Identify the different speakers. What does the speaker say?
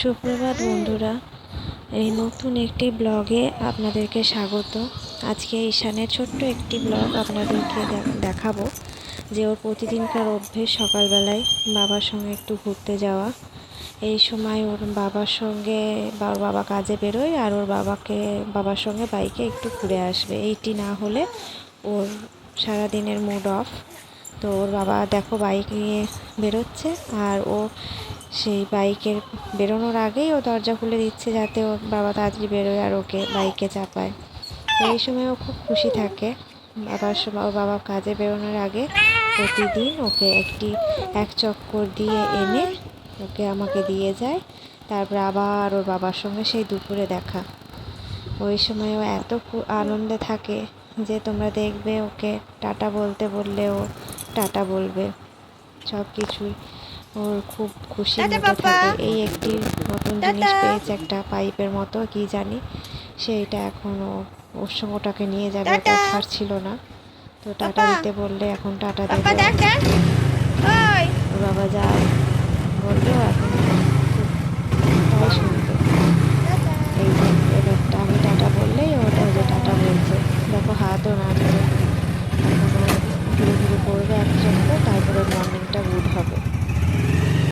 Speaker 1: সুপ্রভাত বন্ধুরা, এই নতুন একটি ব্লগে আপনাদেরকে স্বাগত। আজকে ঈশানের ছোট্ট একটি ব্লগ আপনাদেরকে দেখাবো যে ওর প্রতিদিনকার অভ্যেস সকালবেলায় বাবার সঙ্গে একটু ঘুরতে যাওয়া। এই সময় ওর বাবার সঙ্গে বা বাবা কাজে বেরোয় আর ওর বাবাকে, বাবার সঙ্গে বাইকে একটু ঘুরে আসবে। এইটি না হলে ওর সারাদিনের মুড অফ তো ওর বাবা দেখো বাইক নিয়ে বেরোচ্ছে আর ও সেই বাইকের বেরোনোর আগেই ও দরজা খুলে দিচ্ছে যাতে ওর বাবা তাড়াতাড়ি বেরোয় আর ওকে বাইকে চাপায়। তো এই সময় ও খুব খুশি থাকে। বাবার সময় ওর বাবা কাজে বেরোনোর আগে প্রতিদিন ওকে একটি, এক চক্কর দিয়ে এনে ওকে আমাকে দিয়ে যায়। তারপর আবার ওর বাবার সঙ্গে সেই দুপুরে দেখা। ওই সময় ও এত আনন্দে থাকে যে তোমরা দেখবে ওকে টাটা বলতে বললে ও টাটা বলবে। সব কিছুই ওর খুব খুশি মতো থাকে এই একটি নতুন জিনিস পেয়েছে একটা পাইপের মতো কি জানি। সেইটা এখন ও ওর সঙ্গে ওটাকে নিয়ে যাবে ওটা। ছাড়ছিল না। তো টাটা দিতে বললে এখন টাটা দেবে। বাবা যা বললেও এখন খুব তাই শুনবে। এই যে এবারটা আমি টাটা বললেই ওটা যে টাটা বলছে। দেখো হাতও নাড়ছে। এখন ও